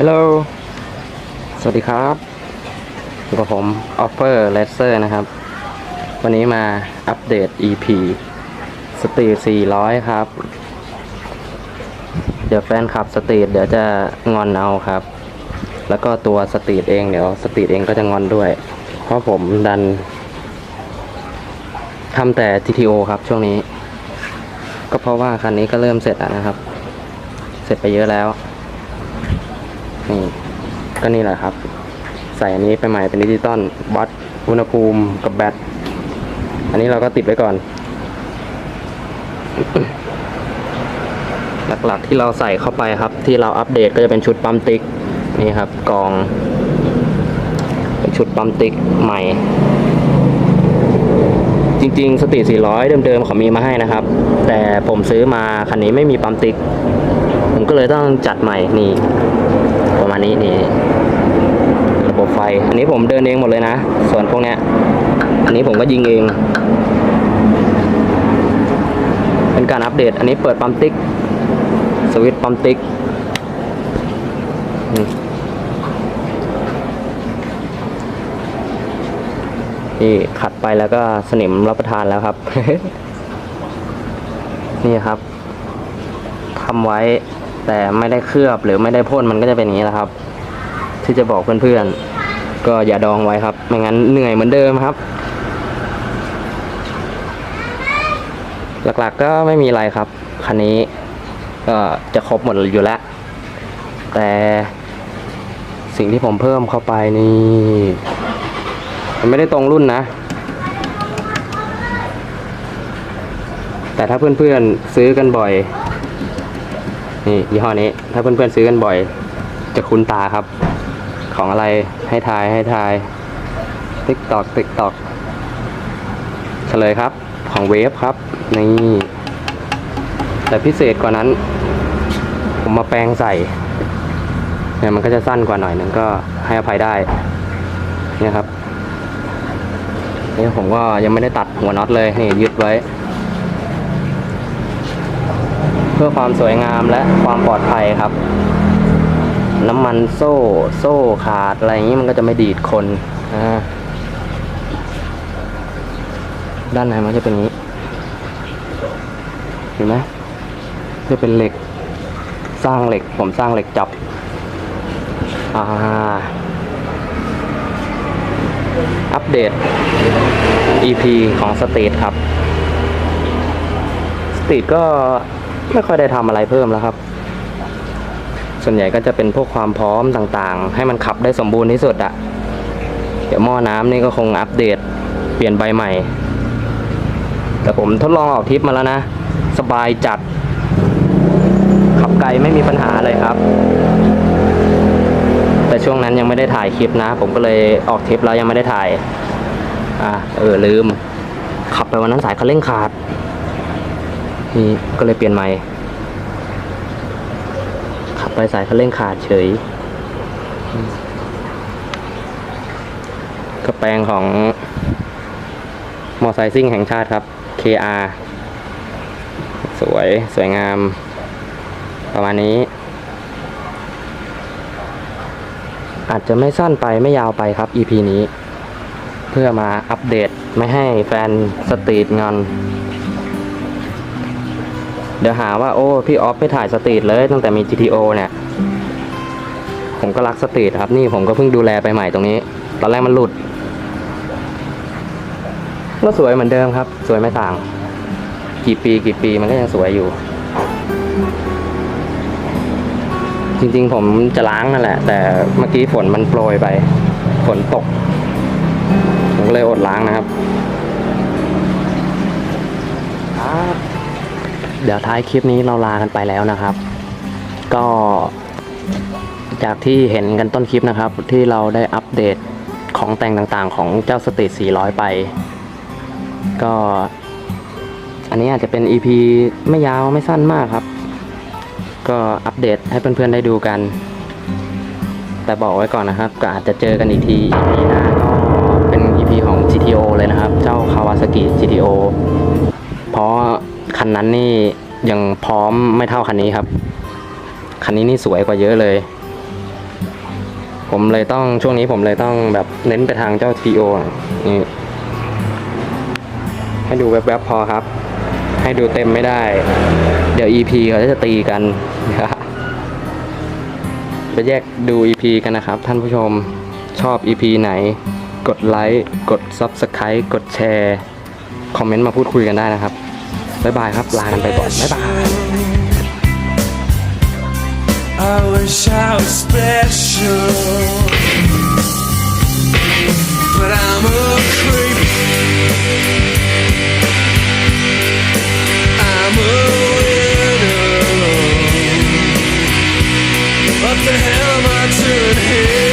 ฮัลโหล สวัสดีครับอยู่กับผม Offer l a s e r นะครับ วันนี้มาอัปเดต EP สตรีท400 ครับ เดี๋ยวแฟนคลับสตรีทเดี๋ยวจะงอนเอาครับ แล้วก็ตัวสตรีทเองเดี๋ยวสตรีทเองก็จะงอนด้วย เพราะผมดันทำแต่ GTO ครับช่วงนี้ ก็เพราะว่าคันนี้ก็เริ่มเสร็จแล้วนะครับ เสร็จไปเยอะแล้ว ก็นี่แหละครับ ใส่อันนี้ไปใหม่เป็นดิจิตอลวัดอุณหภูมิกับแบตอันนี้เราก็ติดไว้ก่อน หลักๆที่เราใส่เข้าไปครับ ที่เราอัปเดตก็จะเป็นชุดปั๊มติ๊กนี่ครับกองชุดปั๊มติ๊กใหม่ จริงๆ สตรีท400 เดิมๆเขามีมาให้นะครับ แต่ผมซื้อมาคันนี้ไม่มีปั๊มติ๊ก ผมก็เลยต้องจัดใหม่นี่ ณนี้นี่ระบบไฟ อันนี้ผมเดินเองหมดเลยนะ ส่วนพวกเนี้ย อันนี้ผมก็ยิงเอง เป็นการอัปเดต อันนี้เปิดปั๊มติ๊ก สวิตช์ปั๊มติ๊กนี่ขัดไปแล้วก็สนิมรับประทานแล้วครับ นี่ครับทำไว้ แต่ไม่ได้เคลือบหรือไม่ได้พ่นมันก็จะเป็นอย่างนี้แหละครับ ที่จะบอกเพื่อนๆก็อย่าดองไว้ครับ ไม่งั้นเหนื่อยเหมือนเดิมครับ หลักๆก็ไม่มีอะไรครับคันนี้ก็จะครบหมดอยู่แล้ว แต่สิ่งที่ผมเพิ่มเข้าไปนี่มันไม่ได้ตรงรุ่นนะ แต่ถ้าเพื่อนๆซื้อกันบ่อย นี่ยี่ห้อนี้ ถ้าเพื่อนๆซื้อกันบ่อย จะคุ้นตาครับ ของอะไรให้ทายให้ทาย ติ๊กตอกติ๊กตอกเฉลยครับ ของเวฟครับ นี่ แต่พิเศษกว่านั้น ผมมาแปลงใส่เนี่ยมันก็จะสั้นกว่าหน่อยนึงก็ให้อภัยได้เนี่ยครับนี่ผมก็ยังไม่ได้ตัดหัวน็อตเลยนี่ยึดไว้ เพื่อความสวยงามและความปลอดภัยครับ น้ำมันโซ่โซ่ขาดอะไรอย่างนี้มันก็จะไม่ดีดคนด้านในมันจะเป็นนี้เห็นไหมจะเป็นเหล็ก สร้างเหล็กผมสร้างเหล็กจับอ่าอัปเดต EP ของสตีทครับสตีทก็ ไม่ค่อยได้ทำอะไรเพิ่มแล้วครับ ส่วนใหญ่ก็จะเป็นพวกความพร้อมต่างๆ ให้มันขับได้สมบูรณ์ที่สุดอะเดี๋ยวหม้อน้ำนี่ก็คงอัปเดต เปลี่ยนใบใหม่ แต่ผมทดลองออกทริปมาแล้วนะ สบายจัด ขับไกลไม่มีปัญหาเลยครับ แต่ช่วงนั้นยังไม่ได้ถ่ายคลิปนะ ผมก็เลยออกทริปแล้วยังไม่ได้ถ่าย อ่าเออลืม ขับไปวันนั้นสายคันเร่งขาด นี่ก็เลยเปลี่ยนใหม่ ขับไปสายคันเร่งขาดเฉย กระแปลงของ มอไซค์ซิ่งแห่งชาติครับ KR สวยสวยงาม ประมาณนี้ อาจจะไม่สั้นไปไม่ยาวไปครับ EP นี้ เพื่อมาอัปเดตไม่ให้แฟนสตรีทงอน เดี๋ยวหาว่าโอ้พี่ออฟไม่ถ่ายสตรีทเลยตั้งแต่มี GTO เนี่ย ผมก็รักสตรีทครับนี่ผมก็เพิ่งดูแลไปใหม่ตรงนี้ ตอนแรกมันหลุด ก็สวยเหมือนเดิมครับ สวยไม่ต่าง กี่ปีกี่ปีมันก็ยังสวยอยู่ จริงๆผมจะล้างนั่นแหละ แต่เมื่อกี้ฝนมันโปรยไป ฝนตกผมก็เลยอดล้างนะครับ เดี๋ยวท้ายคลิปนี้เราลากันไปแล้วนะครับ ก็ จากที่เห็นกันต้นคลิปนะครับ ที่เราได้อัปเดตของแต่งต่างๆ ของเจ้าสตรีท400 ไป ก็ อันนี้อาจจะเป็น EP ไม่ยาวไม่สั้นมากครับ ก็อัปเดตให้เพื่อนๆได้ดูกัน แต่บอกไว้ก่อนนะครับ ก็อาจจะเจอกันอีกที EP หน้าก็เป็น EP ของ GTO เลยนะครับ เจ้า Kawasaki GTO นนั้นนี่ยังพร้อมไม่เท่าคันนี้ครับ คันนี้นี่สวยกว่าเยอะเลย ผมเลยต้องช่วงนี้ผมเลยต้องแบบเน้นไปทางเจ้า TO นี่ให้ดูแวบๆพอครับ ให้ดูเต็มไม่ได้ เดี๋ยว EP เขาจะตีกันไปแยกดู EP กันนะครับ ท่านผู้ชมชอบ EP ไหน กดไลค์ กด Subscribe กดแชร์ คอมเมนต์มาพูดคุยกันได้นะครับ บ๊ายบายครับ ลากันไปก่อน บ๊ายบาย I wish I was special, but I'm a creep. I'm a widow. What the hell am I doing here?